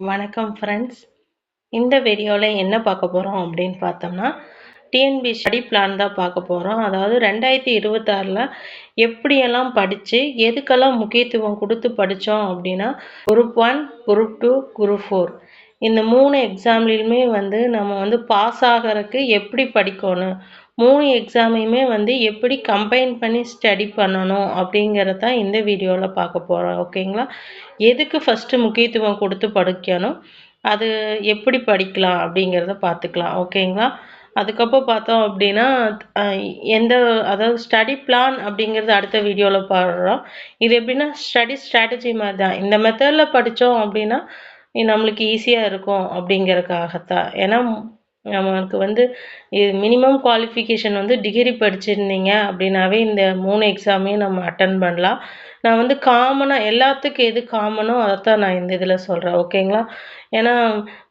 வணக்கம் ஃப்ரெண்ட்ஸ் இந்த வீடியோவில் என்ன பார்க்க போகிறோம் அப்படின்னு பார்த்தோம்னா டிஎன்பி ஸ்டடி பிளான் தான் பார்க்க போகிறோம் அதாவது ரெண்டாயிரத்தி இருபத்தாறில் எப்படியெல்லாம் படித்து எதுக்கெல்லாம் முக்கியத்துவம் கொடுத்து படித்தோம் அப்படின்னா group one group two group four இந்த மூணு எக்ஸாம்லேயுமே வந்து நம்ம வந்து பாஸ் ஆகிறதுக்கு எப்படி படிக்கணும்? மூணு எக்ஸாமையுமே வந்து எப்படி கம்பைன் பண்ணி ஸ்டடி பண்ணணும் அப்படிங்கிறது தான் இந்த வீடியோவில் பார்க்க போகிறோம் ஓகேங்களா எதுக்கு ஃபஸ்ட்டு முக்கியத்துவம் கொடுத்து படிக்கணும்? அது எப்படி படிக்கலாம் அப்படிங்கிறத பார்த்துக்கலாம். ஓகேங்களா அதுக்கப்புறம் பார்த்தோம் அப்படின்னா எந்த அதாவது ஸ்டடி பிளான் அப்படிங்கிறது அடுத்த வீடியோவில் பாடுறோம் இது எப்படின்னா ஸ்டடி ஸ்ட்ராட்டஜி மாதிரி தான். இந்த மெத்தடில் படித்தோம் அப்படின்னா நம்மளுக்கு ஈஸியாக இருக்கும் அப்படிங்கிறதுக்காகத்தான். ஏன்னா நமக்கு வந்து இது மினிமம் குவாலிஃபிகேஷன் வந்து டிகிரி படிச்சிருந்தீங்க அப்படின்னாவே இந்த மூணு எக்ஸாமையும் நம்ம அட்டன் பண்ணலாம். நான் வந்து காமனாக எல்லாத்துக்கும் எது காமனோ அதைத்தான் நான் இந்த இதில் சொல்கிறேன் ஓகேங்களா ஏன்னா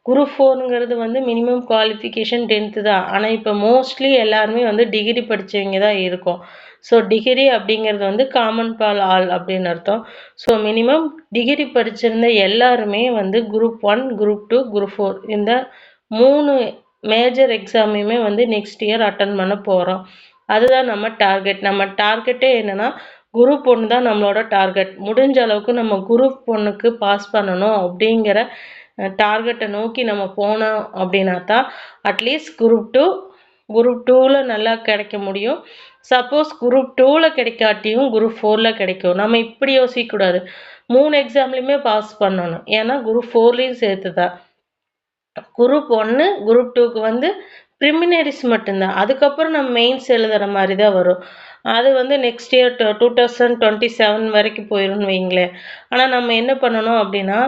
குரூப் ஃபோருங்கிறது வந்து மினிமம் குவாலிஃபிகேஷன் டென்த்து தான். ஆனால் இப்போ மோஸ்ட்லி எல்லாருமே வந்து டிகிரி படித்தவங்க தான் இருக்கும். ஸோ டிகிரி அப்படிங்கிறது வந்து காமன் பால் ஆல் அப்படின்னு அர்த்தம். ஸோ மினிமம் டிகிரி படிச்சிருந்த எல்லாருமே வந்து group one group two group four இந்த மூணு மேஜர் எக்ஸாமையுமே வந்து நெக்ஸ்ட் இயர் அட்டன் பண்ண போகிறோம் அதுதான் நம்ம டார்கெட் நம்ம டார்கெட்டே என்னென்னா குரூப் ஒன்று தான் நம்மளோட டார்கெட் முடிஞ்ச அளவுக்கு நம்ம குரூப் ஒன்றுக்கு பாஸ் பண்ணணும் அப்படிங்கிற டார்கெட்டை நோக்கி நம்ம போனோம் அப்படின்னா தான் அட்லீஸ்ட் குரூப் டூ குரூப் டூவில் நல்லா கிடைக்க முடியும். சப்போஸ் குரூப் டூவில் கிடைக்காட்டியும் குரூப் ஃபோரில் கிடைக்கும். நம்ம இப்படி யோசிக்கக்கூடாது. மூணு எக்ஸாம்லேயுமே பாஸ் பண்ணணும். ஏன்னா குரூப் ஃபோர்லேயும் சேர்த்து தான் குரூப் ஒன்று குரூப் டூக்கு வந்து ப்ரிமினரிஸ் மட்டும்தான். அதுக்கப்புறம் நம்ம மெயின்ஸ் எழுதுகிற மாதிரி தான் வரும். அது வந்து next year two thousand twenty seven வரைக்கும் போயிடும்னு வைங்களேன். ஆனால் நம்ம என்ன பண்ணணும் அப்படின்னா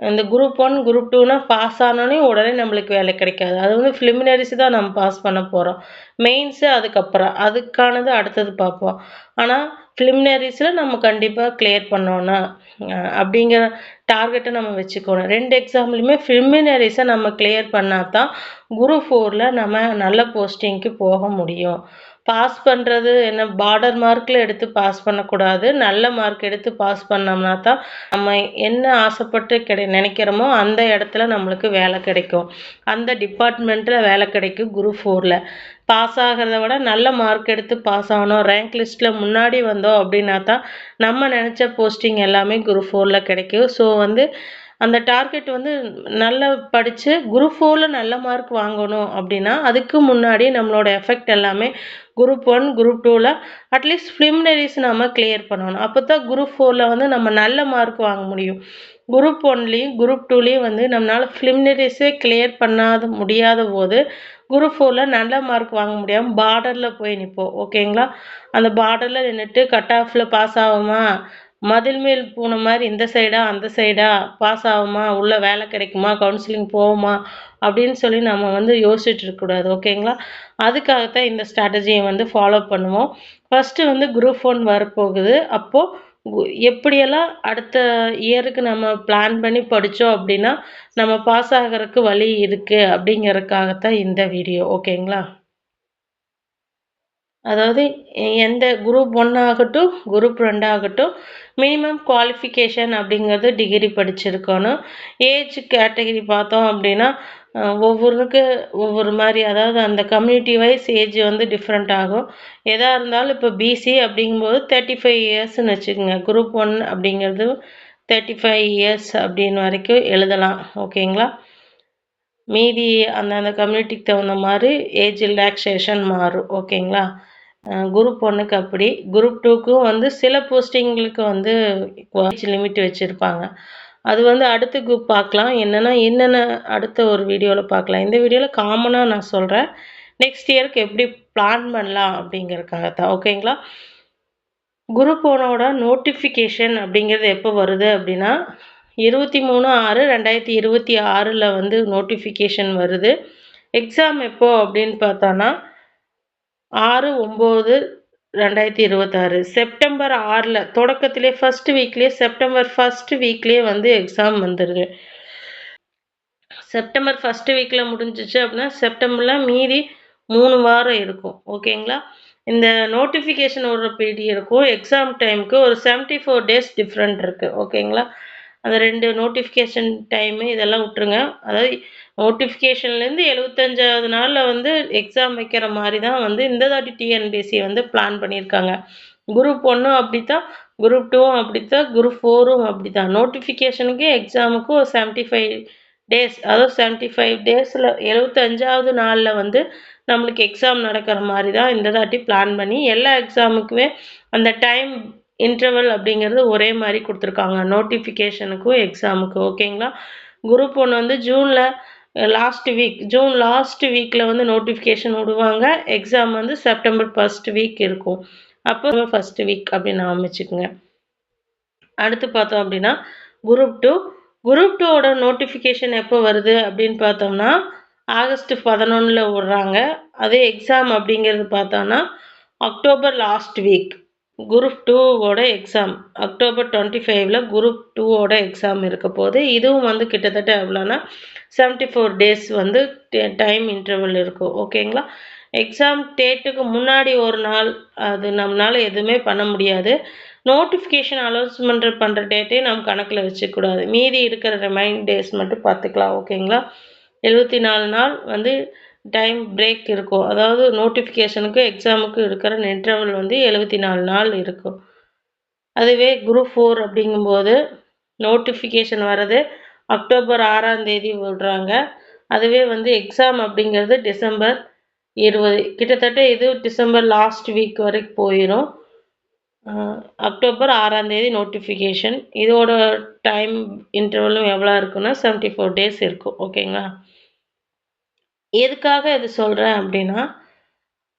இந்த குரூப் ஒன் குரூப் டூனா பாஸ் ஆனோடனே உடனே நம்மளுக்கு வேலை கிடைக்காது. அது வந்து ப்ரிலிமினரிஸ் தான் நம்ம பாஸ் பண்ண போகிறோம் மெயின்ஸு அதுக்கப்புறம். அதுக்கானது அடுத்தது பார்ப்போம். ஆனால் ப்ளிமினரிஸில் நம்ம கண்டிப்பாக கிளியர் பண்ணோன்னா அப்படிங்கிற டார்கெட்டை நம்ம வச்சுக்கணும். ரெண்டு எக்ஸாம்லையுமே ஃபிலிமினரிஸை நம்ம கிளியர் பண்ணால் தான் குரூப் ஃபோரில் நம்ம நல்ல போஸ்டிங்க்கு போக முடியும். பாஸ் பண்ணுறது என்ன பார்டர் மார்க்கில் எடுத்து பாஸ் பண்ணக்கூடாது. நல்ல மார்க் எடுத்து பாஸ் பண்ணோம்னா தான் நம்ம என்ன ஆசைப்பட்டு கிடை நினைக்கிறோமோ அந்த இடத்துல நம்மளுக்கு வேலை கிடைக்கும். அந்த டிபார்ட்மெண்ட்டில் வேலை கிடைக்கும் குரூப் ஃபோரில் பாஸ் ஆகிறத விட நல்ல மார்க் எடுத்து பாஸ் ஆகணும். ரேங்க் லிஸ்ட்டில் முன்னாடி வந்தோம் அப்படின்னா தான் நம்ம நினச்ச போஸ்டிங் எல்லாமே குரூப் ஃபோரில் கிடைக்கும். ஸோ வந்து அந்த டார்கெட் வந்து நல்லா படித்து குரூப் ஃபோரில் நல்ல மார்க் வாங்கணும் அப்படின்னா அதுக்கு முன்னாடி நம்மளோட எஃபெக்ட் எல்லாமே குரூப் ஒன் குரூப் டூவில் அட்லீஸ்ட் ப்ரிலிமினரிஸ் நம்ம கிளியர் பண்ணணும். அப்போ தான் குரூப் ஃபோரில் வந்து நம்ம நல்ல மார்க் வாங்க முடியும். குரூப் ஒன்லேயும் குரூப் டூலேயும் வந்து நம்மளால் ப்ரிலிமினரிஸே கிளியர் பண்ணாத முடியாத போது குரூப் ஃபோரில் நல்ல மார்க் வாங்க முடியாமல் பார்டரில் போய் நிற்போம் ஓகேங்களா அந்த பார்டரில் நின்றுட்டு கட் ஆஃபில் பாஸ் ஆகுமா? மதில் மேல் போன மாதிரி இந்த சைடா அந்த சைடா பாஸ் ஆகுமா? உள்ளே வேலை கிடைக்குமா? கவுன்சிலிங் போகுமா? அப்படின்னு சொல்லி நம்ம வந்து யோசிச்சுட்டு இருக்கக்கூடாது ஓகேங்களா அதுக்காகத்தான் இந்த ஸ்ட்ராட்டஜியை வந்து ஃபாலோ பண்ணுவோம். ஃபஸ்ட்டு வந்து குரூப் ஒன் வரப்போகுது. அப்போது எப்படியெல்லாம் அடுத்த இயருக்கு நம்ம பிளான் பண்ணி படித்தோம் அப்படின்னா நம்ம பாஸ் ஆகிறதுக்கு வழி இருக்குது அப்படிங்கிறதுக்காகத்தான் இந்த வீடியோ ஓகேங்களா அதாவது எந்த குரூப் ஒன் ஆகட்டும் குரூப் ரெண்டு ஆகட்டும் மினிமம் குவாலிஃபிகேஷன் அப்படிங்கிறது டிகிரி படிச்சிருக்கணும். ஏஜ் கேட்டகரி பார்த்தோம் அப்படின்னா ஒவ்வொருக்கு ஒவ்வொரு மாதிரி அதாவது அந்த கம்யூனிட்டி வைஸ் ஏஜ் வந்து டிஃப்ரெண்ட் ஆகும். எதாக இருந்தாலும் இப்போ பிசி அப்படிங்கும்போது தேர்ட்டி ஃபைவ் இயர்ஸ்னு வச்சுக்கோங்க. குரூப் ஒன் அப்படிங்கிறது தேர்ட்டி ஃபைவ் இயர்ஸ் அப்படின்னு வரைக்கும் எழுதலாம். ஓகேங்களா மீதி அந்தந்த கம்யூனிட்டிக்கு தகுந்த மாதிரி ஏஜ் ரிலாக்ஸேஷன் மாறும். ஓகேங்களா குரூப் ஒன்றுக்கு அப்படி. குரூப் டூக்கும் வந்து சில போஸ்டிங்களுக்கு வந்து ஏஜ் லிமிட் வச்சுருப்பாங்க. அது வந்து அடுத்த குரூப் பார்க்கலாம். என்னென்னா என்னென்ன அடுத்த ஒரு வீடியோவில் பார்க்கலாம். இந்த வீடியோவில் காமனாக நான் சொல்கிறேன் நெக்ஸ்ட் இயருக்கு எப்படி பிளான் பண்ணலாம் அப்படிங்கிறதுக்காக தான் ஓகேங்களா குரூப் ஒனோட நோட்டிஃபிகேஷன் அப்படிங்கிறது எப்போ வருது அப்படின்னா இருபத்தி மூணு ஆறு ரெண்டாயிரத்தி இருபத்தி ஆறில் வந்து நோட்டிஃபிகேஷன் வருது. எக்ஸாம் எப்போது அப்படின்னு பார்த்தோன்னா ஆறு ஒம்பது ரெண்டாயிரத்தி இருபத்தாறு. செப்டம்பர் ஆறில் தொடக்கத்திலே ஃபர்ஸ்ட் வீக்லேயே செப்டம்பர் ஃபர்ஸ்ட் வீக்லேயே வந்து எக்ஸாம் வந்துடுது செப்டம்பர் ஃபர்ஸ்ட் வீக்கில் முடிஞ்சிச்சு அப்படின்னா செப்டம்பரில் மீதி மூணு வாரம் இருக்கும். ஓகேங்களா இந்த நோட்டிஃபிகேஷன் ஒரு பீடி இருக்கும். எக்ஸாம் டைமுக்கு ஒரு செவன்ட்டி ஃபோர் டேஸ் டிஃப்ரெண்ட் இருக்குது ஓகேங்களா அந்த ரெண்டு நோட்டிஃபிகேஷன் டைமு இதெல்லாம் விட்டுருங்க. அதாவது நோட்டிஃபிகேஷன்லேருந்து எழுபத்தஞ்சாவது நாளில் வந்து எக்ஸாம் வைக்கிற மாதிரி தான் வந்து இந்த தாட்டி டிஎன்பிஎஸ்சி வந்து பிளான் பண்ணியிருக்காங்க. குரூப் ஒன்றும் அப்படி தான் குரூப் டூவும் அப்படி தான் குரூப் ஃபோரும் அப்படி தான் நோட்டிஃபிகேஷனுக்கு எக்ஸாமுக்கும் செவன்ட்டி ஃபைவ் டேஸ் அதாவது செவன்ட்டி ஃபைவ் டேஸில் எழுபத்தஞ்சாவது நாளில் வந்து நம்மளுக்கு எக்ஸாம் நடக்கிற மாதிரி தான் இந்த தாட்டி பிளான் பண்ணி எல்லா எக்ஸாமுக்குமே அந்த டைம் இன்டர்வல் அப்படிங்கிறது ஒரே மாதிரி கொடுத்துருக்காங்க. நோட்டிஃபிகேஷனுக்கும் எக்ஸாமுக்கும் ஓகேங்களா குரூப் ஒன்று வந்து ஜூனில் லாஸ்ட் வீக் ஜூன் லாஸ்ட் வீக்கில் வந்து நோட்டிஃபிகேஷன் விடுவாங்க. எக்ஸாம் வந்து செப்டம்பர் ஃபர்ஸ்ட் வீக் இருக்கும். அப்போ ஃபர்ஸ்ட் வீக் அப்படின்னு அமைச்சுக்குங்க. அடுத்து பார்த்தோம் அப்படின்னா குரூப் டூ குரூப் டூவோட நோட்டிஃபிகேஷன் எப்போ வருது அப்படின்னு பார்த்தோம்னா ஆகஸ்ட் பதினொன்றில் விடுறாங்க. அதே எக்ஸாம் அப்படிங்கிறது பார்த்தோன்னா அக்டோபர் லாஸ்ட் வீக் குரூப் டூவோட எக்ஸாம். அக்டோபர் டுவெண்ட்டி ஃபைவ்ல குரூப் டூவோட எக்ஸாம் இருக்க போது இதுவும் வந்து கிட்டத்தட்ட எவ்வளோன்னா செவன்ட்டி ஃபோர் டேஸ் வந்து டைம் இன்டர்வல் இருக்கும். ஓகேங்களா எக்ஸாம் டேட்டுக்கு முன்னாடி ஒரு நாள் அது நம்மளால் எதுவுமே பண்ண முடியாது. நோட்டிஃபிகேஷன் அலௌன்ஸ்மெண்ட் பண்ணுற டேட்டே நம்ம கணக்கில் வச்சுக்கூடாது மீதி இருக்கிற ரிமைண்ட் டேஸ் மட்டும் பார்த்துக்கலாம். ஓகேங்களா எழுபத்தி நாலு நாள் வந்து டைம் பிரேக் இருக்கும் அதாவது நோட்டிஃபிகேஷனுக்கு எக்ஸாமுக்கு இருக்கிற இன்டர்வல் வந்து எழுபத்தி நாலு நாள் இருக்கும். அதுவே குரூப் ஃபோர் அப்படிங்கும்போது நோட்டிஃபிகேஷன் வர்றது அக்டோபர் ஆறாம் தேதி விடுறாங்க. அதுவே வந்து எக்ஸாம் அப்படிங்கிறது டிசம்பர் இருபது கிட்டத்தட்ட இது டிசம்பர் லாஸ்ட் வீக் வரைக்கும் போயிடும் அக்டோபர் ஆறாம் தேதி நோட்டிஃபிகேஷன். இதோட டைம் இன்டர்வலும் எவ்வளோ இருக்குன்னா செவன்ட்டி ஃபோர் டேஸ் இருக்கும். ஓகேங்களா? எதுக்காக இது சொல்கிறேன் அப்படின்னா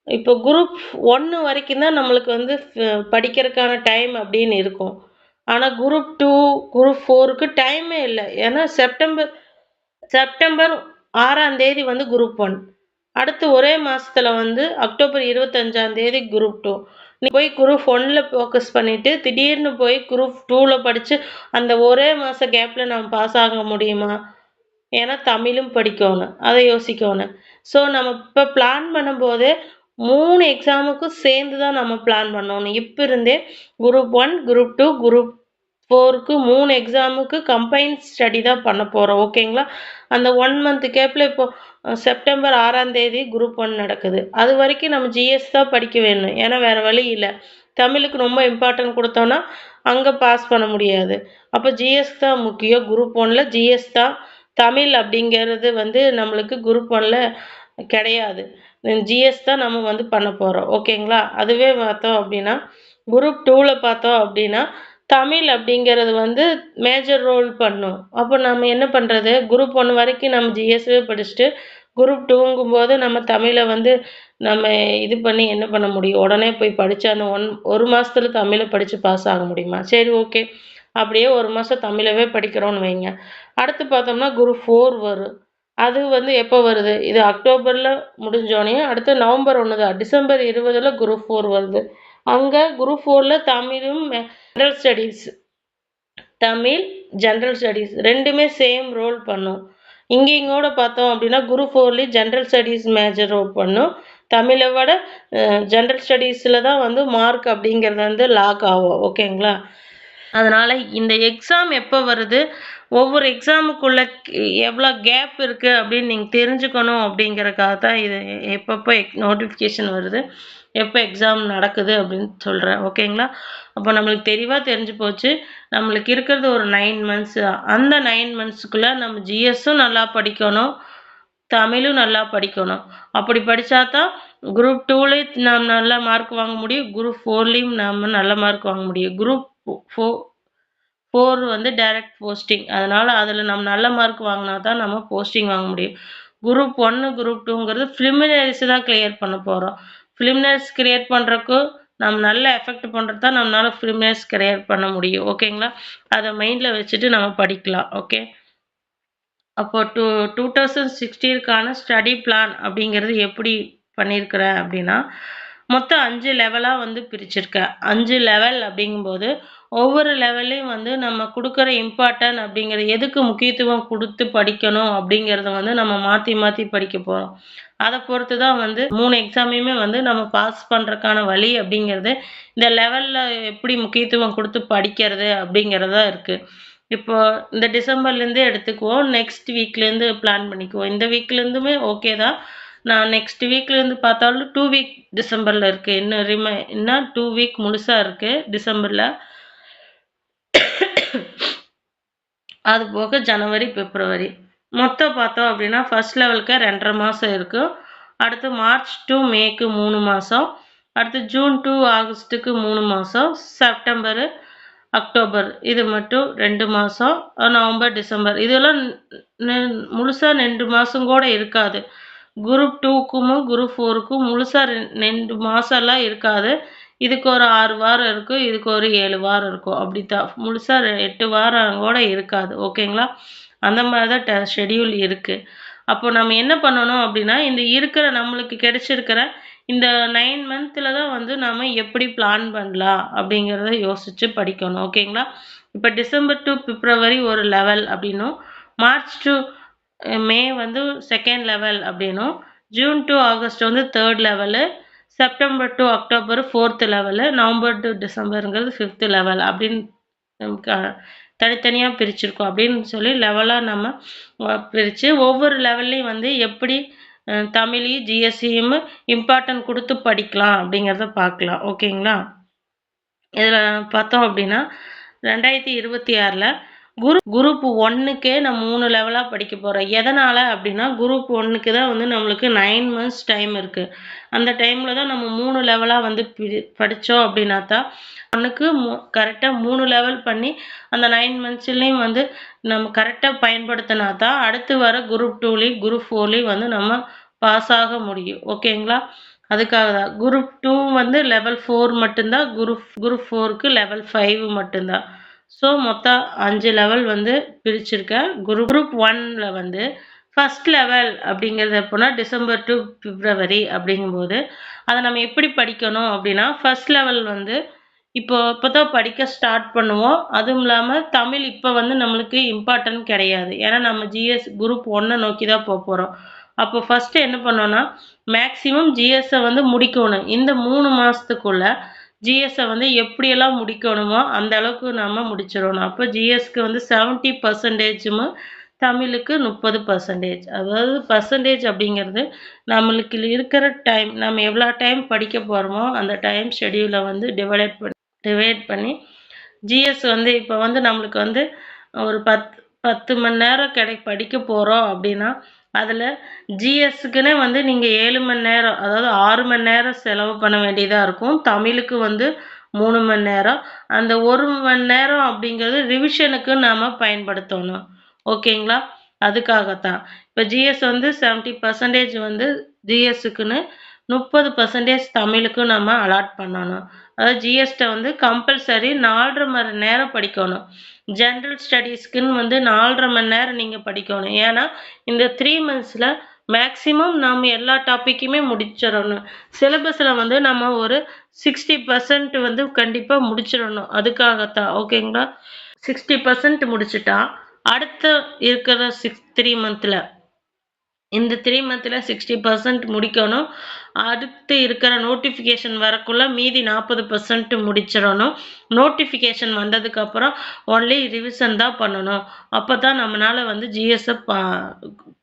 இப்போ குரூப் ஒன்று வரைக்கும் தான் நம்மளுக்கு வந்து படிக்கிறதுக்கான டைம் அப்படின்னு இருக்கும். ஆனால் குரூப் டூ குரூப் ஃபோருக்கு டைமே இல்லை. ஏன்னா செப்டம்பர் செப்டம்பர் ஆறாம் தேதி வந்து குரூப் ஒன் அடுத்து ஒரே மாதத்தில் வந்து அக்டோபர் இருபத்தஞ்சாம் தேதி குரூப் டூ நீ போய் குரூப் ஒன்னில் ஃபோக்கஸ் பண்ணிவிட்டு திடீர்னு போய் குரூப் டூவில் படித்து அந்த ஒரே மாத கேப்பில் நம்ம பாஸ் ஆக முடியுமா? ஏன்னா தமிழும் படிக்கணும் அதை யோசிக்கணும். ஸோ நம்ம இப்போ பிளான் பண்ணும்போதே மூணு எக்ஸாமுக்கும் சேர்ந்து தான் நம்ம பிளான் பண்ணணும். இப்போ இருந்தே group one group two group ஃபோருக்கு மூணு எக்ஸாமுக்கு கம்பைன் ஸ்டடி தான் பண்ண போகிறோம் ஓகேங்களா அந்த ஒன் மந்த்து கேப்பில் இப்போ செப்டம்பர் ஆறாம் தேதி குரூப் ஒன் நடக்குது. அது வரைக்கும் நம்ம ஜிஎஸ் தான் படிக்க வேணும். ஏன்னா வேறு வழி இல்லை. தமிழுக்கு ரொம்ப இம்பார்ட்டன்ட் கொடுத்தோன்னா அங்கே பாஸ் பண்ண முடியாது. அப்போ ஜிஎஸ் தான் முக்கியம். குரூப் ஒனில் ஜிஎஸ் தான் தமிழ் அப்படிங்கிறது வந்து நம்மளுக்கு குரூப் ஒனில் கிடையாது. ஜிஎஸ் தான் நம்ம வந்து பண்ண போகிறோம் ஓகேங்களா அதுவே பார்த்தோம் அப்படின்னா குரூப் டூவில் பார்த்தோம் அப்படின்னா தமிழ் அப்படிங்கிறது வந்து மேஜர் ரோல் பண்ணும். அப்போ நம்ம என்ன பண்ணுறது குரூப் ஒன் வரைக்கும் நம்ம ஜிஎஸ்வே படிச்சுட்டு குரூப் டூங்கும் போது நம்ம தமிழை வந்து நம்ம இது பண்ணி என்ன பண்ண முடியும்? உடனே போய் படித்து அந்த ஒன் ஒரு மாதத்துல தமிழை படித்து பாஸ் ஆக முடியுமா? சரி ஓகே அப்படியே ஒரு மாதம் தமிழவே படிக்கிறோன்னு வைங்க. அடுத்து பார்த்தோம்னா குரு ஃபோர் வரும் அது வந்து எப்போ வருது? இது அக்டோபரில் முடிஞ்சோடனே அடுத்து நவம்பர் ஒன்று தான் டிசம்பர் இருபதில் குரு ஃபோர் வருது. அங்கே குரு ஃபோரில் தமிழும் ஜென்ரல் ஸ்டடீஸ் தமிழ் ஜென்ரல் ஸ்டடீஸ் ரெண்டுமே சேம் ரோல் பண்ணும். இங்கே இங்கோட பார்த்தோம் அப்படின்னா குரு ஃபோர்லேயும் ஜென்ரல் ஸ்டடீஸ் மேஜர் ரோல் பண்ணும். தமிழை விட ஜென்ரல் ஸ்டடீஸில் தான் வந்து மார்க் அப்படிங்கிறது வந்து லாக் ஆகும். ஓகேங்களா அதனால் இந்த எக்ஸாம் எப்போ வருது? ஒவ்வொரு எக்ஸாமுக்குள்ள எவ்வளோ கேப் இருக்குது அப்படின்னு நீங்கள் தெரிஞ்சுக்கணும் அப்படிங்கிறக்காக தான் இது எப்பப்போ நோட்டிஃபிகேஷன் வருது. எப்போ எக்ஸாம் நடக்குது அப்படின்னு சொல்கிறேன் ஓகேங்களா அப்போ நம்மளுக்கு தெளிவாக தெரிஞ்சு போச்சு. நம்மளுக்கு இருக்கிறது ஒரு நைன் மந்த்ஸ் அந்த நைன் மந்த்ஸுக்குள்ளே நம்ம ஜிஎஸ்ஸும் நல்லா படிக்கணும். தமிழும் நல்லா படிக்கணும். அப்படி படித்தா தான் குரூப் டூலேயும் நாம் நல்ல மார்க் வாங்க முடியும். குரூப் ஃபோர்லேயும் நம்ம நல்ல மார்க் வாங்க முடியும். குரூப் ஃபோ ஃபோர் வந்து டைரக்ட் போஸ்டிங் அதனால் அதில் நம்ம நல்ல மார்க் வாங்கினா தான் நம்ம போஸ்டிங் வாங்க முடியும். குரூப் ஒன்று குரூப் டூங்கிறது ஃபிலிமினரிஸ் தான் கிளியர் பண்ண போகிறோம் ஃபிலிமினரிஸ் கிரியேட் பண்ணுறக்கு நம்ம நல்ல எஃபெக்ட் பண்ணுறது தான் நம்மளால் ப்ரிலிமினரிஸ் கிரியேட் பண்ண முடியும். ஓகேங்களா அதை மைண்டில் வச்சுட்டு நம்ம படிக்கலாம். ஓகே அப்போ டூ டூ தௌசண்ட் சிக்ஸ்டீனுக்கான ஸ்டடி பிளான் அப்படிங்கிறது எப்படி பண்ணியிருக்கிறேன் அப்படின்னா மொத்தம் அஞ்சு லெவலாக வந்து பிரிச்சிருக்கேன் அஞ்சு லெவல் அப்படிங்கும்போது ஒவ்வொரு லெவல்லையும் வந்து நம்ம கொடுக்குற இம்பார்ட்டன் அப்படிங்கிறது எதுக்கு முக்கியத்துவம் கொடுத்து படிக்கணும் அப்படிங்கிறத வந்து நம்ம மாற்றி மாற்றி படிக்க போகிறோம் அதை பொறுத்து தான் வந்து மூணு எக்ஸாமையுமே வந்து நம்ம பாஸ் பண்ணுறதுக்கான வழி அப்படிங்கிறது இந்த லெவலில் எப்படி முக்கியத்துவம் கொடுத்து படிக்கிறது அப்படிங்கிறதா இருக்குது இப்போ இந்த டிசம்பர்லேருந்தே எடுத்துக்குவோம் நெக்ஸ்ட் வீக்லேருந்து பிளான் பண்ணிக்குவோம். இந்த வீக்லேருந்துமே ஓகே தான். நான் நெக்ஸ்ட் வீக்லேருந்து பார்த்தாலும் டூ வீக் டிசம்பரில் இருக்குது இன்னும் ரிமை இன்னும் டூ வீக் முழுசாக இருக்குது டிசம்பரில். அது போக ஜனவரி பிப்ரவரி. மொத்தம் பார்த்தோம் அப்படின்னா ஃபர்ஸ்ட் லெவலுக்கு ரெண்டரை மாதம் இருக்கும் அடுத்து மார்ச் டு மேக்கு மூணு மாதம் அடுத்து ஜூன் டு ஆகஸ்ட்டுக்கு மூணு மாதம் செப்டம்பரு அக்டோபர். இது மட்டும் ரெண்டு மாதம் நவம்பர் டிசம்பர். இதெல்லாம் முழுசாக ரெண்டு மாதம் கூட இருக்காது. குரூப் டூக்கும் குரூப் ஃபோருக்கும் முழுசாக ரெண்டு மாதம்லாம் இருக்காது. இதுக்கு ஒரு ஆறு வாரம் இருக்கும் இதுக்கு ஒரு ஏழு வாரம் இருக்கும் அப்படி தான் முழுசாக எட்டு வாரம் கூட இருக்காது. ஓகேங்களா? அந்த மாதிரி தான் ட ஷெடியூல் இருக்குது அப்போ நம்ம என்ன பண்ணணும் அப்படின்னா இந்த இருக்கிற நம்மளுக்கு கிடைச்சிருக்கிற இந்த நைன் மந்த்தில் தான் வந்து நம்ம எப்படி பிளான் பண்ணலாம் அப்படிங்கிறத யோசித்து படிக்கணும். ஓகேங்களா? இப்போ டிசம்பர் டு பிப்ரவரி ஒரு லெவல் அப்படின்னும். மார்ச் டு மே வந்து செகண்ட் லெவல் அப்படின்னும். ஜூன் டு ஆகஸ்ட் வந்து third level September to October fourth level November to டிசம்பருங்கிறது fifth level அப்படின்னு தனித்தனியாக பிரிச்சிருக்கோம் அப்படின்னு சொல்லி லெவலாக நம்ம பிரித்து ஒவ்வொரு லெவல்லையும் வந்து எப்படி தமிழையும் ஜிஎஸ்சியும் இம்பார்ட்டன்ட் கொடுத்து படிக்கலாம் அப்படிங்கிறத பார்க்கலாம். ஓகேங்களா இதில் பார்த்தோம் அப்படின்னா ரெண்டாயிரத்தி இருபத்தி ஆறில் குரு குரூப் ஒன்னுக்கே நம்ம மூணு லெவலாக படிக்க போகிறோம் எதனால் அப்படின்னா குரூப் ஒன்றுக்கு தான் வந்து நம்மளுக்கு நைன் மந்த்ஸ் டைம் இருக்குது அந்த டைமில் தான் நம்ம மூணு லெவலாக வந்து படித்தோம் அப்படின்னா தான் ஒன்றுக்கு மூ கரெக்டாக மூணு லெவல் பண்ணி அந்த நைன் மந்த்ஸ்லேயும் வந்து நம்ம கரெக்டாக பயன்படுத்தினா தான் அடுத்து வர குரூப் டூலேயும் குரூப் ஃபோர்லேயும் வந்து நம்ம பாஸ் ஆக முடியும். ஓகேங்களா அதுக்காக தான். குரூப் டூ வந்து லெவல் ஃபோர் மட்டும்தான் குரூப் குரூப் ஃபோருக்கு லெவல் ஃபைவ் மட்டும்தான். ஸோ மொத்தம் அஞ்சு லெவல் வந்து பிரிச்சிருக்கேன் குரூப் குரூப் ஒன்ல வந்து ஃபஸ்ட் லெவல் அப்படிங்கிறது எப்போனா டிசம்பர் டு பிப்ரவரி அப்படிங்கும்போது அதை நம்ம எப்படி படிக்கணும் அப்படின்னா ஃபஸ்ட் லெவல் வந்து இப்போ இப்போ தான் படிக்க ஸ்டார்ட் பண்ணுவோம். அதுவும் இல்லாமல் தமிழ் இப்போ வந்து நம்மளுக்கு இம்பார்ட்டன்ட் கிடையாது. ஏன்னா நம்ம ஜிஎஸ் குரூப் ஒன்றை நோக்கி தான் போக போகிறோம் அப்போ ஃபஸ்ட்டு என்ன பண்ணோன்னா மேக்ஸிமம் ஜிஎஸ்ஸை வந்து முடிக்கணும். இந்த மூணு மாதத்துக்குள்ளே ஜிஎஸ்ஸை வந்து எப்படியெல்லாம் முடிக்கணுமோ அந்த அளவுக்கு நம்ம முடிச்சிடணும். அப்போ ஜிஎஸ்க்கு வந்து செவன்ட்டி பர்சன்டேஜும் தமிழுக்கு முப்பது பர்சன்டேஜ் அதாவது பர்சன்டேஜ் அப்படிங்கிறது நம்மளுக்கு இருக்கிற டைம் நம்ம எவ்வளோ டைம் படிக்க போகிறோமோ அந்த டைம் ஷெடியூலை வந்து டிவைட் பண்ணி டிவைட் பண்ணி ஜிஎஸ் வந்து இப்போ வந்து நம்மளுக்கு வந்து ஒரு பத் பத்து மணி நேரம் கிடை படிக்க போகிறோம் அப்படின்னா அதில் ஜிஎஸ்க்குனே வந்து நீங்கள் ஏழு மணி நேரம் அதாவது ஆறு மணி நேரம் செலவு பண்ண வேண்டியதாக இருக்கும். தமிழுக்கு வந்து மூணு மணி நேரம். அந்த ஒரு மணி நேரம் அப்படிங்கிறது ரிவிஷனுக்கு நாம் பயன்படுத்தணும். ஓகேங்களா? அதுக்காகத்தான். இப்போ ஜிஎஸ் வந்து செவன்ட்டி பர்சன்டேஜ் வந்து ஜிஎஸ்க்குன்னு முப்பது பர்சன்டேஜ் தமிழுக்கு நம்ம அலாட் பண்ணணும். அதாவது ஜிஎஸ்ட்டை வந்து கம்பல்சரி நாலரை மணி நேரம் படிக்கணும். ஜென்ரல் ஸ்டடீஸ்க்குன்னு வந்து நாலரை மணி நேரம் நீங்கள் படிக்கணும். ஏன்னா இந்த த்ரீ மந்த்ஸில் மேக்ஸிமம் நம்ம எல்லா டாப்பிக்குமே முடிச்சிடணும். சிலபஸில் வந்து நம்ம ஒரு சிக்ஸ்டி பர்சன்ட் வந்து கண்டிப்பாக முடிச்சிடணும். அதுக்காகத்தான். ஓகேங்களா சிக்ஸ்டி பர்சன்ட் முடிச்சுட்டா அடுத்த இருக்கிற சிக்ஸ் த்ரீ மந்தில் இந்த த்ரீ மந்தில் சிக்ஸ்டி பர்சன்ட் முடிக்கணும். அடுத்து இருக்கிற நோட்டிஃபிகேஷன் வரக்குள்ள மீதி நாற்பது பர்சன்ட் முடிச்சிடணும். நோட்டிஃபிகேஷன் வந்ததுக்கப்புறம் ஒன்லி ரிவிஷன் தான் பண்ணணும். அப்போ தான் நம்மளால் வந்து ஜிஎஸ்ஸை பா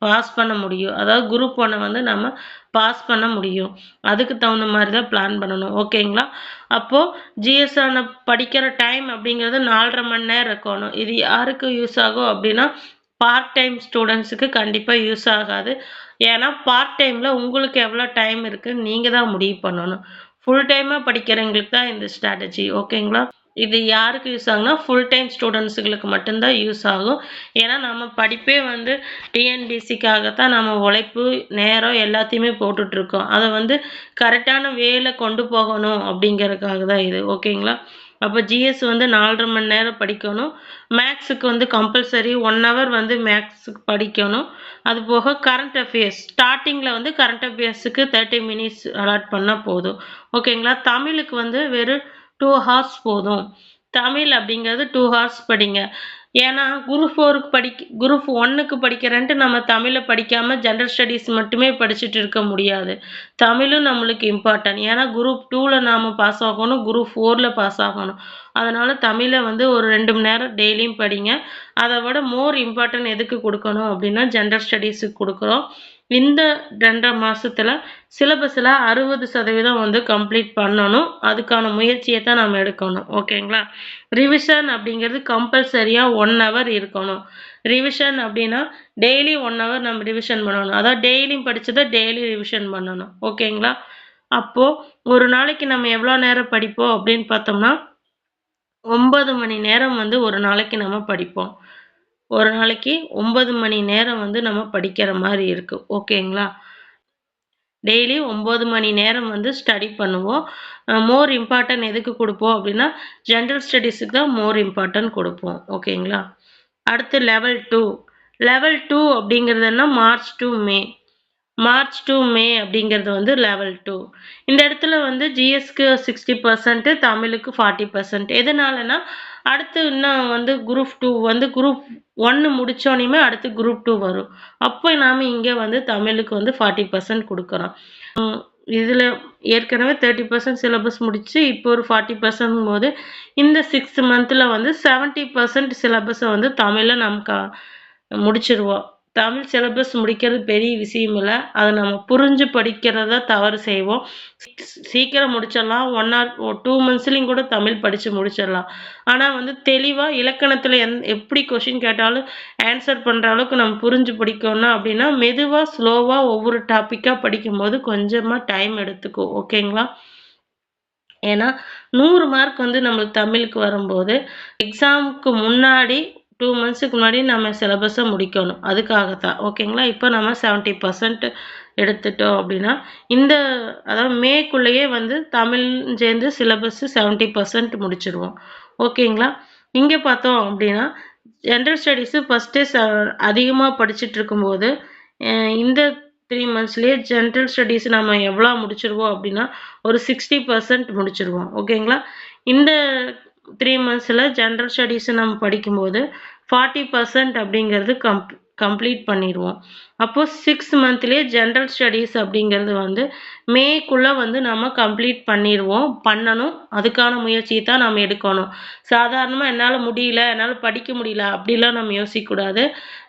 பாஸ் பண்ண முடியும். அதாவது குரூப் ஒன்னை வந்து நம்ம பாஸ் பண்ண முடியும். அதுக்கு தகுந்த மாதிரி தான் பிளான் பண்ணணும். ஓகேங்களா அப்போது ஜிஎஸ்ஆன படிக்கிற டைம் அப்படிங்கிறது நாலரை மணி நேரம் இருக்கணும். இது யாருக்கு யூஸ் ஆகும் அப்படின்னா பார்ட் டைம் ஸ்டூடெண்ட்ஸுக்கு கண்டிப்பாக யூஸ் ஆகாது. ஏன்னா பார்ட் டைமில் உங்களுக்கு எவ்வளோ டைம் இருக்குன்னு நீங்கள் தான் முடிவு பண்ணணும். ஃபுல் டைமாக படிக்கிறவங்களுக்கு தான் இந்த ஸ்ட்ராட்டஜி ஓகேங்களா இது யாருக்கு யூஸ் ஆகுனா ஃபுல் டைம் ஸ்டூடெண்ட்ஸுங்களுக்கு மட்டும்தான் யூஸ் ஆகும். ஏன்னா நம்ம படிப்பே வந்து டிஎன்பிசிக்காகத்தான் நம்ம உழைப்பு நேரம் எல்லாத்தையுமே போட்டுட்ருக்கோம். அதை வந்து கரெக்டான வேலை கொண்டு போகணும் அப்படிங்கிறதுக்காக தான் இது ஓகேங்களா அப்போ ஜிஎஸ் வந்து நாலரை மணி நேரம் படிக்கணும். மேக்ஸுக்கு வந்து கம்பல்சரி ஒன் ஹவர் வந்து மேக்ஸுக்கு படிக்கணும். அது போக கரண்ட் அஃபேர்ஸ் ஸ்டார்டிங்கில் வந்து கரண்ட் அஃபேர்ஸுக்கு தேர்ட்டி மினிட்ஸ் அலாட் பண்ணால் போதும். ஓகேங்களா தமிழுக்கு வந்து வெறும் டூ ஹார்ஸ் போதும். தமிழ் அப்படிங்கிறது டூ ஹார்ஸ் படிங்க. ஏன்னா குரூப் ஃபோருக்கு படிக்க குரூப் ஒன்னுக்கு படிக்கிறேன்ட்டு நம்ம தமிழை படிக்காமல் ஜென்ரல் ஸ்டடீஸ் மட்டுமே படிச்சுட்டு இருக்க முடியாது. தமிழும் நம்மளுக்கு இம்பார்ட்டன்ட் ஏன்னா குரூப் டூவில் நாம் பாஸ் ஆகணும் குரூப் ஃபோரில் பாஸ் ஆகணும். அதனால் தமிழை வந்து ஒரு ரெண்டு மணி நேரம் டெய்லியும் படிங்க. அதை விட மோர் இம்பார்ட்டன்ட் எதுக்கு கொடுக்கணும் அப்படின்னா ஜென்ரல் ஸ்டடீஸுக்கு கொடுக்குறோம். இந்த ரெண்டரை மாதத்தில் சிலபஸில் அறுபது சதவீதம் வந்து கம்ப்ளீட் பண்ணணும். அதுக்கான முயற்சியை தான் நம்ம எடுக்கணும். ஓகேங்களா? ரிவிஷன் அப்படிங்கிறது கம்பல்சரியாக ஒன் ஹவர் இருக்கணும். ரிவிஷன் அப்படின்னா டெய்லி ஒன் ஹவர் நம்ம ரிவிஷன் பண்ணணும். அதாவது டெய்லியும் படித்ததை டெய்லி ரிவிஷன் பண்ணணும். ஓகேங்களா? அப்போது ஒரு நாளைக்கு நம்ம எவ்வளோ நேரம் படிப்போம் அப்படின்னு பார்த்தோம்னா ஒன்பது மணி நேரம் வந்து ஒரு நாளைக்கு நம்ம படிப்போம். ஒரு நாளைக்கு ஒன்பது மணி நேரம் வந்து நம்ம படிக்கிற மாதிரி இருக்குது ஓகேங்களா? டெய்லி ஒம்பது மணி நேரம் வந்து ஸ்டடி பண்ணுவோம். மோர் இம்பார்ட்டன்ட் எதுக்கு கொடுப்போம் அப்படின்னா ஜென்ரல் ஸ்டடீஸுக்கு தான் மோர் இம்பார்ட்டன்ட் கொடுப்போம். ஓகேங்களா? அடுத்து level two. Level two அப்படிங்கிறதுனா March to May. March to May அப்படிங்கிறது வந்து லெவல் டூ. இந்த இடத்துல வந்து ஜிஎஸ்க்கு சிக்ஸ்டி பர்சன்ட்டு தமிழுக்கு ஃபார்ட்டி பர்சன்ட். எதனாலனா அடுத்து இன்னும் வந்து குரூப் டூ வந்து குரூப் ஒன்று முடித்தோடனே அடுத்து குரூப் டூ வரும். அப்போ நாம் இங்கே வந்து தமிழுக்கு வந்து ஃபார்ட்டி பர்சன்ட் கொடுக்குறோம். இதில் ஏற்கனவே தேர்ட்டி பர்சன்ட் சிலபஸ் முடித்து இப்போ ஒரு ஃபார்ட்டி பர்சன்ட் போது இந்த சிக்ஸ் மந்தில் வந்து செவன்ட்டி பர்சன்ட் சிலபஸை வந்து தமிழில் நம்ம முடிச்சிருவோம். தமிழ் சிலபஸ் முடிக்கிறது பெரிய விஷயம் இல்லை அதை நம்ம புரிஞ்சு படிக்கிறத தவறு செய்வோம். சீக்கிரம் முடிச்சிடலாம். ஒன் ஆர் டூ மந்த்ஸ்லேயும் கூட தமிழ் படித்து முடிச்சிடலாம். ஆனால் வந்து தெளிவாக இலக்கணத்தில் எந் எப்படி கொஷின் கேட்டாலும் ஆன்சர் பண்ணுற அளவுக்கு நம்ம புரிஞ்சு படிக்கணும் அப்படின்னா மெதுவாக ஸ்லோவாக ஒவ்வொரு டாப்பிக்காக படிக்கும்போது கொஞ்சமாக டைம் எடுத்துக்கும் ஓகேங்களா ஏன்னா நூறு மார்க் வந்து நம்மளுக்கு தமிழுக்கு வரும்போது எக்ஸாமுக்கு முன்னாடி டூ மந்த்ஸுக்கு முன்னாடி நம்ம சிலபஸை முடிக்கணும். அதுக்காகத்தான். ஓகேங்களா இப்போ நம்ம செவன்ட்டி பர்சன்ட் எடுத்துட்டோம் அப்படின்னா இந்த அதாவது மேக்குள்ளேயே வந்து தமிழ் சேர்ந்து சிலபஸ்ஸு செவன்ட்டி பர்சன்ட் முடிச்சிடுவோம் ஓகேங்களா இங்கே பார்த்தோம் அப்படின்னா ஜென்ரல் ஸ்டடீஸு ஃபஸ்ட்டு ச அதிகமாக படிச்சுட்டு இருக்கும்போது இந்த த்ரீ மந்த்ஸ்லேயே ஜென்ரல் ஸ்டடீஸ் நம்ம எவ்வளோ முடிச்சிருவோம் அப்படின்னா ஒரு சிக்ஸ்டி பர்சன்ட் முடிச்சிருவோம். ஓகேங்களா இந்த த்ரீ மந்த்ஸில் ஜென்ரல் ஸ்டடீஸை நம்ம படிக்கும்போது ஃபார்ட்டி பர்சன்ட் அப்படிங்கிறது கம்ப் கம்ப்ளீட் பண்ணிடுவோம் அப்போது சிக்ஸ் மந்த்லேயே ஜென்ரல் ஸ்டடீஸ் அப்படிங்கிறது வந்து மேக்குள்ளே வந்து நம்ம கம்ப்ளீட் பண்ணிடுவோம் பண்ணணும். அதுக்கான முயற்சியை தான் நம்ம எடுக்கணும். சாதாரணமாக என்னால் முடியல என்னால் படிக்க முடியல அப்படிலாம் நம்ம யோசிக்கக்கூடாது.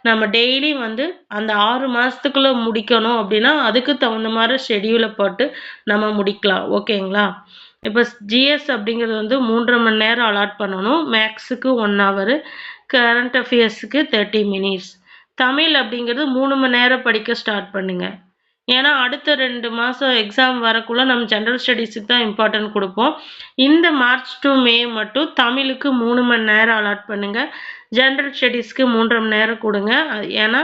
நம்ம டெய்லி வந்து அந்த ஆறு மாதத்துக்குள்ளே முடிக்கணும் அப்படின்னா அதுக்கு தகுந்த மாதிரி ஷெடியூலை போட்டு நம்ம முடிக்கலாம். ஓகேங்களா இப்போ ஜிஎஸ் அப்படிங்கிறது வந்து மூன்றரை மணி நேரம் அலாட் பண்ணணும். மேக்ஸுக்கு ஒன் ஹவரு கரண்ட் அஃபேர்ஸுக்கு தேர்ட்டி மினிட்ஸ் தமிழ் அப்படிங்கிறது மூணு மணி நேரம் படிக்க ஸ்டார்ட் பண்ணுங்க. ஏன்னா அடுத்த ரெண்டு மாதம் எக்ஸாம் வரக்குள்ளே நம்ம ஜென்ரல் ஸ்டடீஸுக்கு தான் இம்பார்ட்டன்ட் கொடுப்போம். இந்த மார்ச் டு மே மட்டும் தமிழுக்கு மூணு மணி நேரம் அலாட் பண்ணுங்கள் ஜென்ரல் ஸ்டடீஸ்க்கு மூன்றரை மணி நேரம் கொடுங்க. ஏன்னா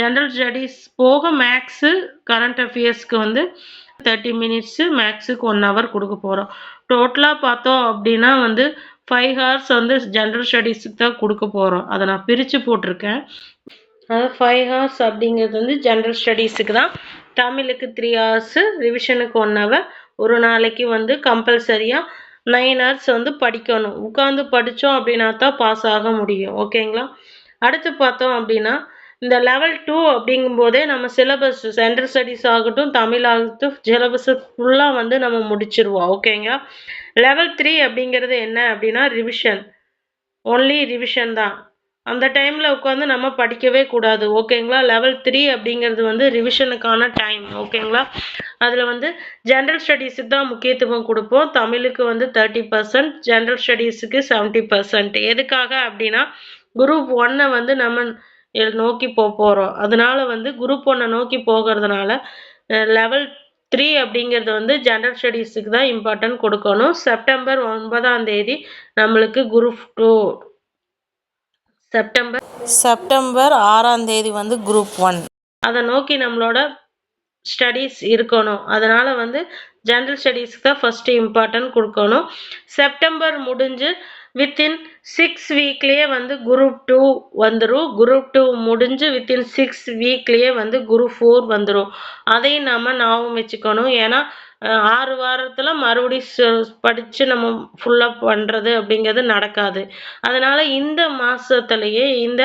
ஜென்ரல் ஸ்டடீஸ் போக மேக்ஸு கரண்ட் அஃபேர்ஸ்க்கு வந்து தேர்ட்டி மினிட்ஸு மேக்ஸுக்கு ஒன் ஹவர் கொடுக்க போகிறோம் டோட்டலாக பார்த்தோம் அப்படின்னா வந்து ஃபைவ் ஹவர்ஸ் வந்து ஜென்ரல் ஸ்டடீஸுக்கு தான் கொடுக்க போகிறோம் அதை நான் பிரித்து போட்டிருக்கேன். அதாவது ஃபைவ் ஹவர்ஸ் அப்படிங்கிறது வந்து ஜென்ரல் ஸ்டடீஸுக்கு தான். தமிழுக்கு த்ரீ ஹவர்ஸு ரிவிஷனுக்கு ஒன் ஹவர் ஒரு நாளைக்கு வந்து கம்பல்சரியாக நைன் ஹவர்ஸ் வந்து படிக்கணும். உட்காந்து படித்தோம் அப்படின்னா தான் பாஸ் ஆக முடியும். ஓகேங்களா அடுத்து பார்த்தோம் அப்படின்னா இந்த லெவல் டூ அப்படிங்கும்போதே நம்ம சிலபஸ் சென்ட்ரல் ஸ்டடீஸ் ஆகட்டும் தமிழ் ஆகட்டும் சிலபஸ் ஃபுல்லாக வந்து நம்ம முடிச்சிருவோம். ஓகேங்க லெவல் த்ரீ அப்படிங்கிறது என்ன அப்படின்னா ரிவிஷன் ஒன்லி ரிவிஷன் தான். அந்த டைமில் உட்காந்து நம்ம படிக்கவே கூடாது. ஓகேங்களா லெவல் த்ரீ அப்படிங்கிறது வந்து ரிவிஷனுக்கான டைம் ஓகேங்களா அதில் வந்து ஜென்ரல் ஸ்டடீஸுக்கு தான் முக்கியத்துவம் கொடுப்போம். தமிழுக்கு வந்து தேர்ட்டி பர்சன்ட் ஜென்ரல் ஸ்டடீஸுக்கு செவன்ட்டி பர்சன்ட் எதுக்காக அப்படின்னா குரூப் ஒன்னை வந்து நம்ம நோக்கி போக போகிறோம் அதனால வந்து குரூப் ஒன்னை நோக்கி போகிறதுனால லெவல் த்ரீ அப்படிங்கிறது வந்து ஜென்ரல் ஸ்டடீஸுக்கு தான் இம்பார்ட்டன்ட் கொடுக்கணும். செப்டம்பர் ஒன்பதாம் தேதி நம்மளுக்கு குரூப் டூ செப்டம்பர் செப்டம்பர் ஆறாம் தேதி வந்து குரூப் ஒன் அதை நோக்கி நம்மளோட ஸ்டடீஸ் இருக்கணும். அதனால் வந்து ஜென்ரல் ஸ்டடீஸ்க்கு தான் ஃபஸ்ட்டு இம்பார்ட்டன்ட் கொடுக்கணும். செப்டம்பர் முடிஞ்சு வித்தின் சிக்ஸ் வீக்லேயே வந்து குரூப் டூ வந்துடும் குரூப் டூ முடிஞ்சு வித்தின் சிக்ஸ் வீக்லேயே வந்து குரூப் ஃபோர் வந்துடும் அதையும் நம்ம ஞாபகம் வச்சுக்கணும். ஏன்னா ஆறு வாரத்தில் மறுபடியும் படித்து நம்ம ஃபுல்லாக பண்ணுறது அப்படிங்கிறது நடக்காது. அதனால் இந்த மாதத்துலையே இந்த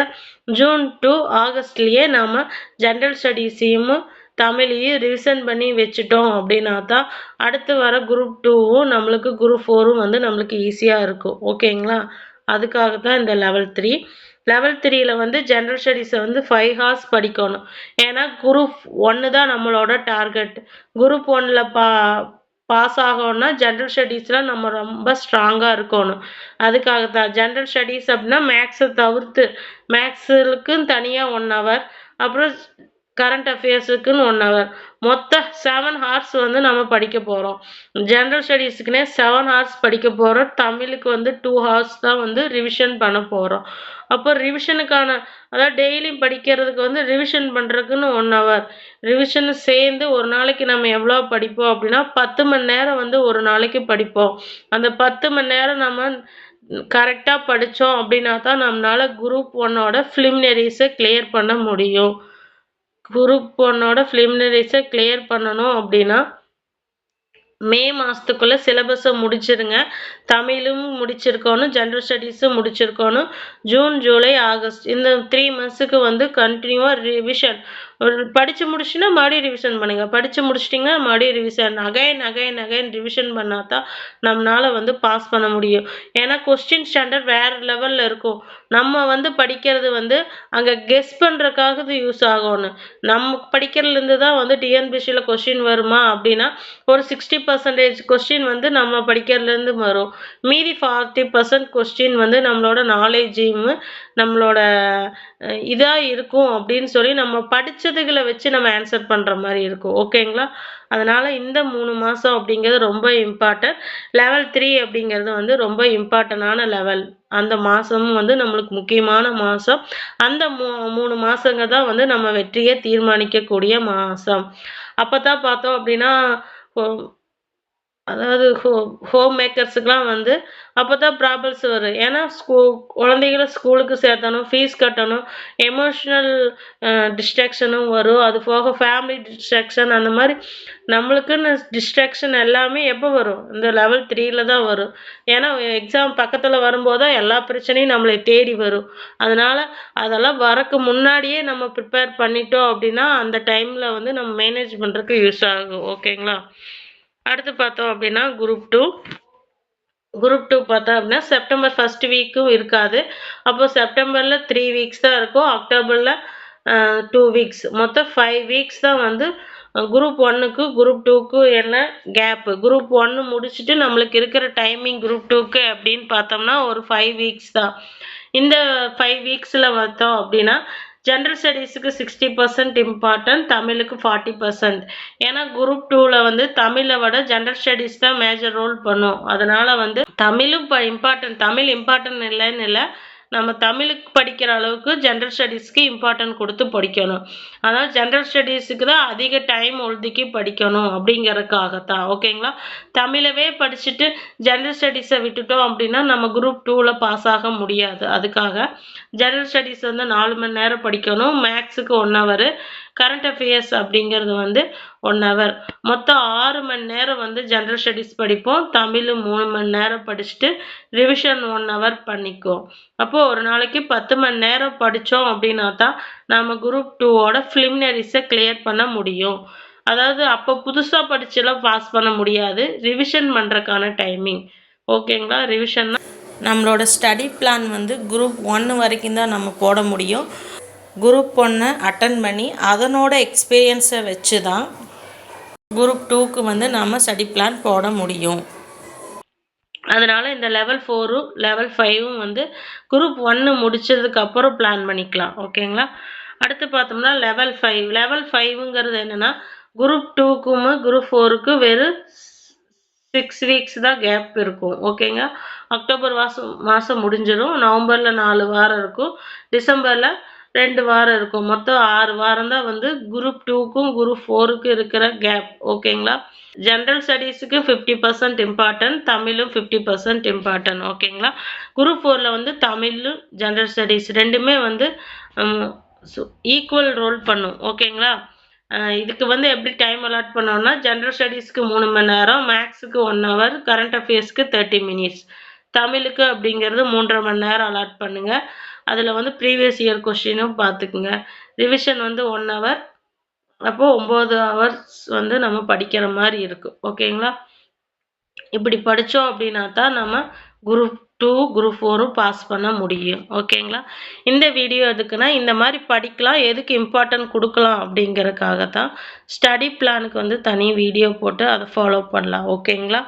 ஜூன் டு ஆகஸ்ட்லேயே நாம் ஜென்ரல் ஸ்டடீஸையும் தமிழையும் ரிவிஷன் பண்ணி வச்சுட்டோம் அப்படின்னா தான் அடுத்து வர குரூப் டூவும் நம்மளுக்கு குரூப் ஃபோரும் வந்து நம்மளுக்கு ஈஸியாக இருக்கும். ஓகேங்களா அதுக்காக தான் இந்த லெவல் த்ரீ லெவல் த்ரீயில் வந்து ஜென்ரல் ஸ்டடீஸை வந்து ஃபைவ் ஹார்ஸ் படிக்கணும். ஏன்னா குரூப் ஒன்று தான் நம்மளோட டார்கெட் குரூப் ஒன்னில் பா பாஸ் ஆகணும்னா ஜென்ரல் ஸ்டடீஸில் நம்ம ரொம்ப ஸ்ட்ராங்காக இருக்கணும். அதுக்காக தான் ஜென்ரல் ஸ்டடீஸ் அப்படின்னா மேக்ஸை தவிர்த்து மேக்ஸுக்குன்னு தனியாக ஒன் ஹவர் அப்புறம் கரண்ட் அஃபேர்ஸுக்குன்னு ஒன் ஹவர் மொத்த செவன் ஹார்ஸ் வந்து நம்ம படிக்க போகிறோம் ஜென்ரல் ஸ்டடீஸுக்குனே செவன் ஹார்ஸ் படிக்க போகிறோம் தமிழுக்கு வந்து டூ ஹார்ஸ் தான் வந்து ரிவிஷன் பண்ண போகிறோம் அப்போ ரிவிஷனுக்கான அதாவது டெய்லியும் படிக்கிறதுக்கு வந்து ரிவிஷன் பண்ணுறதுக்குன்னு ஒன் ஹவர் ரிவிஷன் சேர்ந்து ஒரு நாளைக்கு நம்ம எவ்வளோ படிப்போம் அப்படின்னா பத்து மணி நேரம் வந்து ஒரு நாளைக்கு படிப்போம். அந்த பத்து மணி நேரம் நம்ம கரெக்டாக படித்தோம் அப்படின்னா தான் நம்மளால் குரூப் ஒன்னோட ஃபிலிமினரிஸை கிளியர் பண்ண முடியும். குரூப் ஒன்னோட ப்ரிலிமினரிஸை கிளியர் பண்ணணும் அப்படின்னா மே மாதத்துக்குள்ளே சிலபஸை முடிச்சிருங்க. தமிழும் முடிச்சிருக்கணும் ஜென்ரல் ஸ்டடீஸும் முடிச்சிருக்கணும். ஜூன் ஜூலை ஆகஸ்ட் இந்த த்ரீ மந்த்ஸுக்கு வந்து கண்டினியூவாக ரிவிஷன் படித்து முடிச்சுன்னா மறுபடியும் ரிவிஷன் பண்ணுங்கள் படித்து முடிச்சிட்டிங்கன்னா மறுபடியும் revision again again again revision பண்ணால் தான் நம்மளால் வந்து பாஸ் பண்ண முடியும். ஏன்னா கொஸ்டின் ஸ்டாண்டர்ட் வேறு லெவலில் இருக்கும். நம்ம வந்து படிக்கிறது வந்து அங்கே கெஸ் பண்ணுறக்காக யூஸ் ஆகணும். நம்ம படிக்கிறதுலேருந்து தான் வந்து டிஎன்பிசியில் கொஸ்டின் வருமா அப்படின்னா ஒரு சிக்ஸ்டி பர்சன்டேஜ் கொஸ்டின் வந்து நம்ம படிக்கிறதுலேருந்து வரும். மீதி ஃபார்ட்டி பர்சன்ட் கொஸ்டின் வந்து நம்மளோட நாலேஜையும் நம்மளோட இதாக இருக்கும் அப்படின்னு சொல்லி நம்ம படித்த படித்ததுகளை வச்சு நம்ம ஆன்சர் பண்ணுற மாதிரி இருக்கும். ஓகேங்களா அதனால் இந்த மூணு மாதம் அப்படிங்கிறது ரொம்ப இம்பார்ட்டன்ட் லெவல் த்ரீ அப்படிங்கிறது வந்து ரொம்ப இம்பார்ட்டண்டான லெவல் அந்த மாதமும் வந்து நம்மளுக்கு முக்கியமான மாதம் அந்த மூ மூணு மாதங்க தான் வந்து நம்ம வெற்றியை தீர்மானிக்கக்கூடிய மாதம் அப்போ தான் பார்த்தோம் அப்படின்னா அதாவது ஹோ ஹோம் மேக்கர்ஸுக்கெலாம் வந்து அப்போ தான் ப்ராப்ளம்ஸ் வரும். ஏன்னா ஸ்கூ குழந்தைகள ஸ்கூலுக்கு சேர்த்தணும் ஃபீஸ் கட்டணும் எமோஷ்னல் டிஸ்ட்ராக்ஷனும் வரும். அது போக ஃபேமிலி டிஸ்ட்ராக்ஷன் அந்த மாதிரி நம்மளுக்குன்னு டிஸ்ட்ராக்ஷன் எல்லாமே எப்போ வரும்? இந்த லெவல் த்ரீயில் தான் வரும். ஏன்னா எக்ஸாம் பக்கத்தில் வரும்போது தான் எல்லா பிரச்சனையும் நம்மளை தேடி வரும். அதனால் அதெல்லாம் வரக்கு முன்னாடியே நம்ம ப்ரிப்பேர் பண்ணிட்டோம் அப்படின்னா அந்த டைமில் வந்து நம்ம மேனேஜ் பண்ணுறதுக்கு யூஸ் ஆகும். ஓகேங்களா அடுத்து பார்த்தோம் அப்படின்னா குரூப் டூ குரூப் டூ பார்த்தோம் அப்படின்னா செப்டம்பர் ஃபஸ்ட் வீக்கும் இருக்காது. அப்போ செப்டம்பரில் த்ரீ வீக்ஸ் தான் இருக்கும். அக்டோபரில் டூ வீக்ஸ் மொத்தம் ஃபைவ் வீக்ஸ் தான் வந்து குரூப் ஒன்னுக்கு குரூப் டூக்கு என்ன கேப்பு குரூப் ஒன்று முடிச்சுட்டு நம்மளுக்கு இருக்கிற டைமிங் குரூப் டூக்கு அப்படின்னு பார்த்தோம்னா ஒரு ஃபைவ் வீக்ஸ் தான். இந்த ஃபைவ் வீக்ஸில் பார்த்தோம் அப்படின்னா ஜென்ரல் ஸ்டடீஸுக்கு சிக்ஸ்டி பர்சன்ட் இம்பார்ட்டன்ட் தமிழுக்கு ஃபார்ட்டி பர்சன்ட் ஏன்னா குரூப் டூவில் வந்து தமிழை விட ஜென்ரல் ஸ்டடீஸ் தான் மேஜர் ரோல் பண்ணும். அதனால் வந்து தமிழும் இப்போ இம்பார்ட்டன்ட் தமிழ் இம்பார்ட்டன்ட் இல்லைன்னு இல்லை நம்ம தமிழுக்கு படிக்கிற அளவுக்கு ஜென்ரல் ஸ்டடீஸ்க்கு இம்பார்ட்டன்ட் கொடுத்து படிக்கணும். அதனால் ஜென்ரல் ஸ்டடீஸுக்கு தான் அதிக டைம் ஒதுக்கி படிக்கணும் அப்படிங்கிறதுக்காகத்தான். ஓகேங்களா தமிழவே படிச்சுட்டு ஜென்ரல் ஸ்டடீஸை விட்டுட்டோம் அப்படின்னா நம்ம குரூப் டூவில் பாஸ் ஆக முடியாது. அதுக்காக ஜென்ரல் ஸ்டடீஸ் வந்து நாலு மணி நேரம் படிக்கணும். மேக்ஸுக்கு ஒன் ஹவர் கரண்ட் அஃபேர்ஸ் அப்படிங்கிறது வந்து ஒன் ஹவர் மொத்தம் ஆறு மணி நேரம் வந்து ஜென்ரல் ஸ்டடீஸ் படிப்போம். தமிழ் மூணு மணி நேரம் படிச்சுட்டு ரிவிஷன் ஒன் ஹவர் பண்ணிக்குவோம். அப்போது ஒரு நாளைக்கு பத்து மணி நேரம் படித்தோம் அப்படின்னா தான் நம்ம குரூப் டூவோட ஃபிலிமினரிஸை கிளியர் பண்ண முடியும். அதாவது அப்போ புதுசாக படிச்செல்லாம் பாஸ் பண்ண முடியாது. ரிவிஷன் பண்ணுறக்கான டைமிங் ஓகேங்களா ரிவிஷன்னா நம்மளோட ஸ்டடி பிளான் வந்து குரூப் ஒன்று வரைக்கும் தான் நம்ம போட முடியும். குரூப் ஒன்று அட்டன் பண்ணி அதனோட எக்ஸ்பீரியன்ஸை வச்சு தான் குரூப் டூக்கு வந்து நம்ம ஸ்டடி பிளான் போட முடியும். அதனால் இந்த லெவல் ஃபோரும் லெவல் ஃபைவும் வந்து குரூப் ஒன்று முடிச்சதுக்கப்புறம் பிளான் பண்ணிக்கலாம். ஓகேங்களா அடுத்து பார்த்தோம்னா லெவல் ஃபைவ் லெவல் ஃபைவுங்கிறது என்னென்னா குரூப் டூக்கும் குரூப் ஃபோருக்கும் வெறும் சிக்ஸ் வீக்ஸ் தான் கேப் இருக்கும். ஓகேங்க அக்டோபர் மாதம் மாதம் முடிஞ்சிடும். நவம்பரில் நாலு வாரம் இருக்கும். டிசம்பரில் ரெண்டு வாரம் இருக்கும். மொத்தம் ஆறு வாரம் தான் வந்து குரூப் டூக்கும் குரூப் ஃபோருக்கும் இருக்கிற கேப் ஓகேங்களா ஜென்ரல் ஸ்டடீஸுக்கு ஃபிஃப்டி பர்சன்ட் இம்பார்ட்டன்ட் தமிழும் ஃபிஃப்டி பர்சன்ட் இம்பார்ட்டன்ட் ஓகேங்களா குரூப் ஃபோரில் வந்து தமிழும் ஜென்ரல் ஸ்டடீஸ் ரெண்டுமே வந்து ஈக்குவல் ரோல் பண்ணும் ஓகேங்களா இதுக்கு வந்து எப்படி டைம் அலாட் பண்ணோம்னா ஜென்ரல் ஸ்டடீஸ்க்கு மூணு மணி நேரம் மேக்ஸுக்கு ஒன் ஹவர் கரண்ட் அஃபேர்ஸ்க்கு தேர்ட்டி மினிட்ஸ் தமிழுக்கு அப்படிங்கிறது மூன்றரை மணி நேரம் அலாட் பண்ணுங்கள் அதில் வந்து ப்ரீவியஸ் இயர் கொஷினும் பார்த்துக்குங்க ரிவிஷன் வந்து ஒன் ஹவர் அப்போது ஒம்பது ஹவர்ஸ் வந்து நம்ம படிக்கிற மாதிரி இருக்கும். ஓகேங்களா இப்படி படித்தோம் அப்படின்னா தான் நம்ம குரூப் டூ குரூப் ஃபோரும் பாஸ் பண்ண முடியும். ஓகேங்களா இந்த வீடியோ எதுக்குன்னா இந்த மாதிரி படிக்கலாம் எதுக்கு இம்பார்ட்டன்ட் கொடுக்கலாம் அப்படிங்கிறதுக்காக தான் ஸ்டடி பிளானுக்கு வந்து தனி வீடியோ போட்டு அதை ஃபாலோ பண்ணலாம். ஓகேங்களா